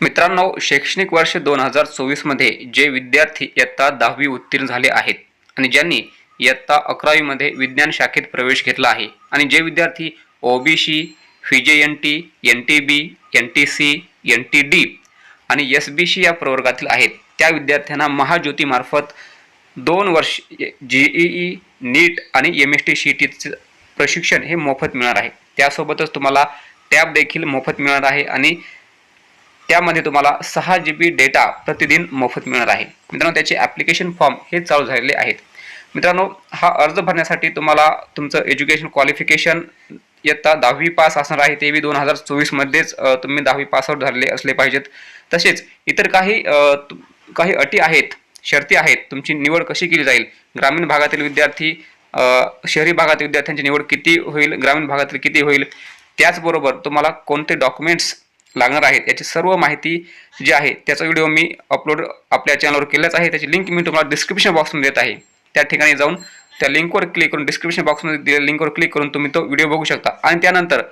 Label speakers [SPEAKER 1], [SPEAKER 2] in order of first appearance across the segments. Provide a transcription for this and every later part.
[SPEAKER 1] मित्रांनो शैक्षणिक वर्ष दोन हजार चोवीसमध्ये जे विद्यार्थी इयत्ता दहावी उत्तीर्ण झाले आहेत आणि ज्यांनी इयत्ता अकरावीमध्ये विज्ञान शाखेत प्रवेश घेतला आहे आणि जे विद्यार्थी OBC फिजे N T N T B N T C N T D आणि एस बी सी या प्रवर्गातील आहेत त्या विद्यार्थ्यांना महाज्योतीमार्फत दोन वर्ष ई नीट आणि एम एस टी सी टीचं प्रशिक्षण हे मोफत मिळणार आहे. त्यासोबतच तुम्हाला टॅब देखील मोफत मिळणार आहे आणि त्यामध्ये तुम्हाला सहा जी बी डेटा प्रतिदिन मोफत मिळणार आहे. मित्रांनो त्याचे ॲप्लिकेशन फॉर्म हे चालू झालेले आहेत. मित्रांनो हा अर्ज भरण्यासाठी तुम्हाला तुमचं एज्युकेशन क्वालिफिकेशन इयत्ता दहावी पास असणार आहे तेवी दोन हजार चोवीसमध्येच तुम्ही दहावी पासआउट झालेले असले पाहिजेत. तसेच इतर काही तु- काही अटी आहेत शर्ती आहेत तुमची निवड कशी केली जाईल? ग्रामीण भागातील विद्यार्थी शहरी भागातील विद्यार्थ्यांची निवड किती होईल? ग्रामीण भागातील किती होईल? त्याचबरोबर तुम्हाला कोणते डॉक्युमेंट्स लागणार आहेत याची सर्व माहिती जी आहे त्याचा व्हिडिओ मी अपलोड आपल्या चॅनलवर केलाच आहे. त्याची लिंक मी तुम्हाला डिस्क्रिप्शन बॉक्समध्ये देत आहे. त्या ठिकाणी जाऊन त्या लिंकवर क्लिक करून डिस्क्रिप्शन बॉक्समध्ये दिलेल्या लिंकवर क्लिक करून तुम्ही तो व्हिडिओ बघू शकता. आणि त्यानंतर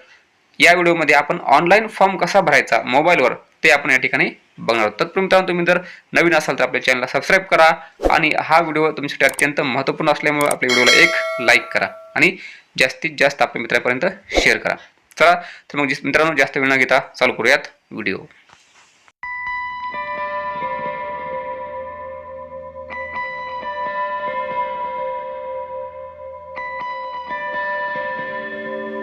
[SPEAKER 1] या व्हिडिओमध्ये आपण ऑनलाईन फॉर्म कसा भरायचा मोबाईलवर ते आपण या ठिकाणी बघणार आहोत. तत्पूर्वी तुम्ही जर नवीन असाल तर आपल्या चॅनलला सबस्क्राईब करा आणि हा व्हिडिओ तुमच्यासाठी अत्यंत महत्त्वपूर्ण असल्यामुळे आपल्या व्हिडिओला एक लाईक करा आणि जास्तीत जास्त आपल्या मित्रापर्यंत शेअर करा. चला तर मग मित्रांनो जास्त वेळ न घेता चालू करूयात व्हिडिओ.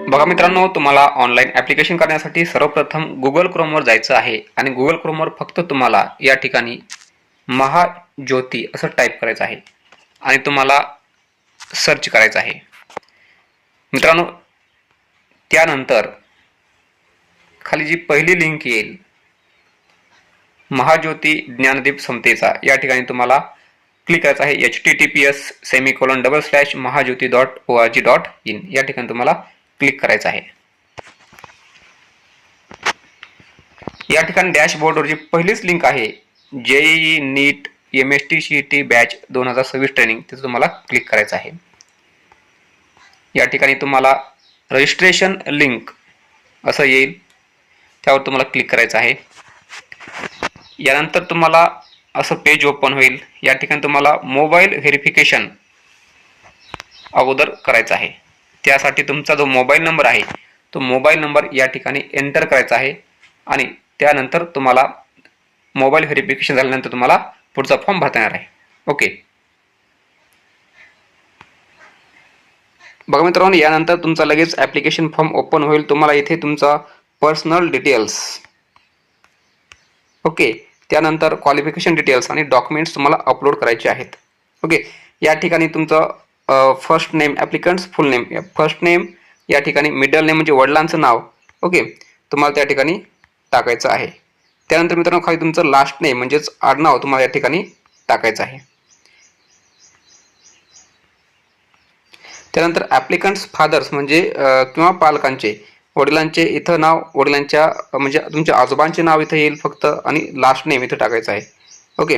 [SPEAKER 1] बघा मित्रांनो तुम्हाला ऑनलाईन ॲप्लिकेशन करण्यासाठी सर्वप्रथम गुगल क्रोमवर जायचं आहे आणि गुगल क्रोमवर फक्त तुम्हाला या ठिकाणी महाज्योती असं टाईप करायचं आहे आणि तुम्हाला सर्च करायचं आहे. मित्रांनो त्यानंतर खाली जी पहिली लिंक येईल महाज्योती ज्ञानदीप समतेचा या ठिकाणी तुम्हाला क्लिक करायचं आहे H T T P S semicolon double slash Mahajyoti dot O R G dot in या ठिकाणी तुम्हाला क्लिक करायचं आहे. या ठिकाणी डॅशबोर्डवर जी पहिलीच लिंक आहे JEE NEET M S T C T batch दोन हजार सव्वीस ट्रेनिंग तिथं तुम्हाला क्लिक करायचं आहे. या ठिकाणी तुम्हाला रजिस्ट्रेशन लिंक असं येईल. त्यावर तुम्हाला क्लिक करायचं आहे. यानंतर तुम्हाला असं पेज ओपन होईल. या ठिकाणी तुम्हाला मोबाईल व्हेरिफिकेशन अगोदर करायचं आहे. त्यासाठी तुमचा जो मोबाईल नंबर आहे तो मोबाईल नंबर या ठिकाणी एंटर करायचा आहे. आणि त्यानंतर तुम्हाला मोबाईल व्हेरिफिकेशन झाल्यानंतर तुम्हाला पुढचा फॉर्म भरता येणार आहे. ओके. बघा मित्रांनो यानंतर तुमचा लगेच ॲप्लिकेशन फॉर्म ओपन होईल. तुम्हाला इथे तुमचा पर्सनल डिटेल्स ओके त्यानंतर क्वालिफिकेशन डिटेल्स आणि डॉक्युमेंट्स तुम्हाला अपलोड करायचे आहेत. ओके या ठिकाणी तुमचं first name applicants full name first name या ठिकाणी मिडल नेम म्हणजे वडिलांचं नाव. ओके तुम्हाला त्या ठिकाणी टाकायचं आहे. त्यानंतर मित्रांनो खाली तुमचं लास्ट नेम म्हणजेच आडनाव तुम्हाला या ठिकाणी टाकायचं आहे. त्यानंतर ॲप्लिकंट्स फादर्स म्हणजे किंवा पालकांचे वडिलांचे इथं नाव वडिलांच्या म्हणजे तुमच्या आजोबांचे नाव इथं येईल फक्त आणि लास्ट नेम इथं टाकायचं आहे. ओके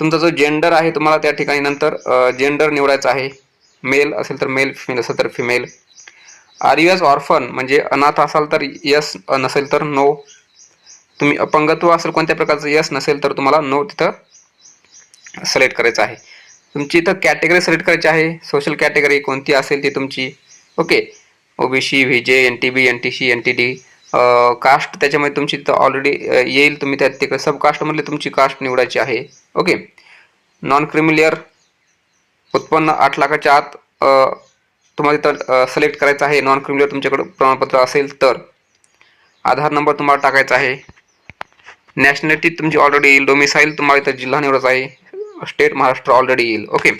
[SPEAKER 1] तुमचा जो जेंडर आहे तुम्हाला त्या ठिकाणी नंतर जेंडर निवडायचा आहे. मेल असेल तर मेल फिमेल असेल तर female are you as orphan म्हणजे अनाथ असाल तर यस नसेल तर नो तुम्ही अपंगत्व असेल कोणत्या प्रकारचं यस नसेल तर तुम्हाला नो तिथं सिलेक्ट करायचं आहे. तुमची इथं कॅटेगरी सिलेक्ट करायची आहे. सोशल कॅटेगरी कोणती असेल ती तुमची? Okay OBC V J N T B N T C N T D caste त्याच्यामध्ये तुमची इथं ऑलरेडी येईल. तुम्ही त्यात तिकडे सब कास्टमधले तुमची कास्ट निवडायची आहे. ओके नॉन क्रिमिलियर उत्पन्न आठ लाखाच्या आत तुम्हाला इथं सिलेक्ट करायचं आहे. नॉन क्रिमिलियर तुमच्याकडे प्रमाणपत्र असेल तर. आधार नंबर तुम्हाला टाकायचा आहे. नॅशनॅलिटी तुमची ऑलरेडी येईल डोमिसाईल तुम्हाला इथं जिल्हा निवडायचा आहे. स्टेट महाराष्ट्र ऑलरेडी येईल. ओके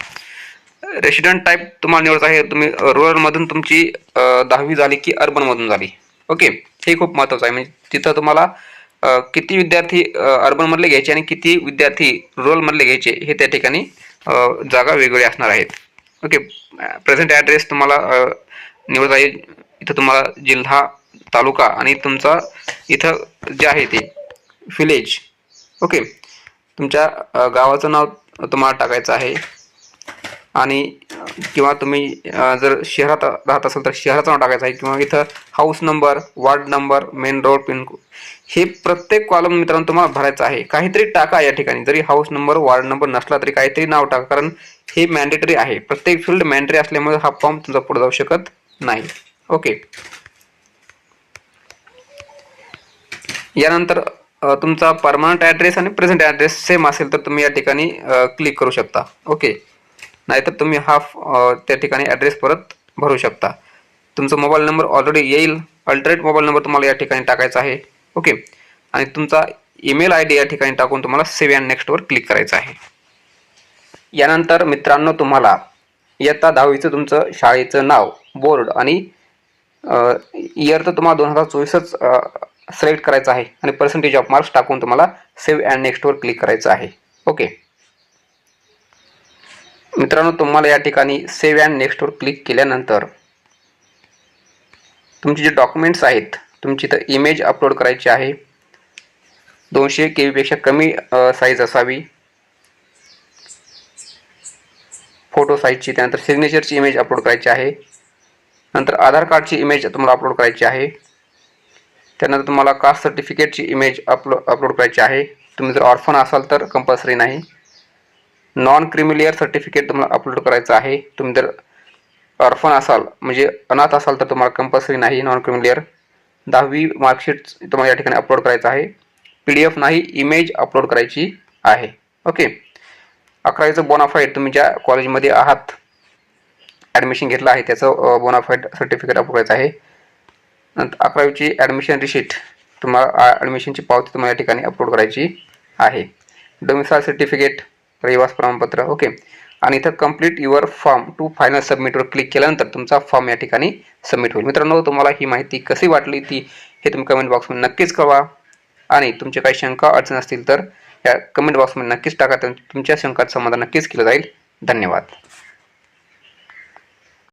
[SPEAKER 1] रेसिडेंट टाईप तुम्हाला निवडत आहे. तुम्ही रुरलमधून तुमची दहावी झाली की अर्बनमधून झाली. ओके हे खूप महत्त्वाचं आहे. म्हणजे तिथं तुम्हाला किती विद्यार्थी अर्बनमधले घ्यायचे आणि किती विद्यार्थी रुरलमधले घ्यायचे हे त्या ठिकाणी जागा वेगवेगळ्या असणार आहेत. ओके प्रेझेंट ॲड्रेस तुम्हाला निवडता येईल. इथं तुम्हाला जिल्हा तालुका आणि तुमचा इथं जे आहे ते विलेज ओके तुमच्या गावाचं नाव तुम्हाला टाकायचं आहे. आणि किंवा तुम्ही जर शहरात राहत असाल तर शहराचं नाव टाकायचं आहे. किंवा इथं house number ward number main road pincode हे प्रत्येक कॉलम मित्रांनो तुम्हाला भरायचं आहे. काहीतरी टाका या ठिकाणी. जरी हाऊस नंबर वार्ड नंबर नसला तरी काहीतरी नाव टाका. कारण हे मॅन्डेटरी आहे. प्रत्येक फील्ड मॅन्डेटरी असल्यामुळे हा फॉर्म तुमचा पुढे जाऊ शकत नाही. ओके यानंतर तुमचा परमनंट ॲड्रेस आणि प्रेझेंट ॲड्रेस सेम असेल तर तुम्ही या ठिकाणी क्लिक करू शकता. ओके नाहीतर तुम्ही हा त्या ठिकाणी ॲड्रेस परत भरू शकता. तुमचा मोबाईल नंबर ऑलरेडी येईल. अल्टरनेट मोबाईल नंबर तुम्हाला या ठिकाणी टाकायचा आहे. ओके आणि तुमचा ईमेल आय डी या ठिकाणी टाकून तुम्हाला सेव्ह अँड नेक्स्टवर क्लिक करायचं आहे. यानंतर मित्रांनो तुम्हाला इयत्ता दहावीचं तुमचं शाळेचं नाव बोर्ड आणि इयर तर तुम्हाला दोन हजार चोवीसच सिलेक्ट करायचं आहे आणि पर्सेंटेज ऑफ मार्क्स टाकून तुम्हाला सेव्ह अँड नेक्स्टवर क्लिक करायचं आहे. ओके मित्रांनो तुम्हाला या ठिकाणी सेव्ह अँड नेक्स्टवर क्लिक केल्यानंतर तुमचे जे डॉक्युमेंट्स आहेत तुमची तर इमेज अपलोड करायची आहे. दोनशे के बीपेक्षा कमी साईज असावी. फोटो साईजची त्यानंतर सिग्नेचरची इमेज अपलोड करायची आहे. नंतर आधार कार्डची इमेज तुम्हाला अपलोड करायची आहे. त्यानंतर तुम्हाला कास्ट सर्टिफिकेटची इमेज अपलो अपलोड करायची आहे. तुम्ही जर ऑर्फन असाल तर कंपल्सरी नाही. नॉन क्रिमिलियर सर्टिफिकेट तुम्हाला अपलोड करायचं आहे. तुम्ही जर ऑर्फन असाल म्हणजे अनाथ असाल तर तुम्हाला कंपल्सरी नाही नॉन क्रिमिलियर दहावी मार्कशीट तुम्हाला या ठिकाणी अपलोड करायचं आहे. पी डी एफ नाही इमेज अपलोड करायची आहे. ओके अकरावीचं बोनाफाईड तुम्ही ज्या कॉलेजमध्ये आहात ॲडमिशन घेतलं आहे त्याचं बोनाफाईड सर्टिफिकेट अपलोड करायचं आहे. अकरावीची ॲडमिशन रिशीट तुम्हाला ॲडमिशनची पावती तुम्हाला या ठिकाणी अपलोड करायची आहे. डोमिसाईल सर्टिफिकेट रहिवास प्रमाणपत्र ओके आणि इथं complete your form to final सबमिटवर click केल्यानंतर तुमचा फॉर्म या ठिकाणी सबमिट होईल. मित्रांनो तुम्हाला ही माहिती कशी वाटली ती हे तुम्ही कमेंट बॉक्समध्ये नक्कीच कळवा. आणि तुमचे काही शंका अडचण असतील तर या कमेंट बॉक्समध्ये नक्कीच टाका. तुमच्या शंकाचं समाधान नक्कीच केलं जाईल. धन्यवाद.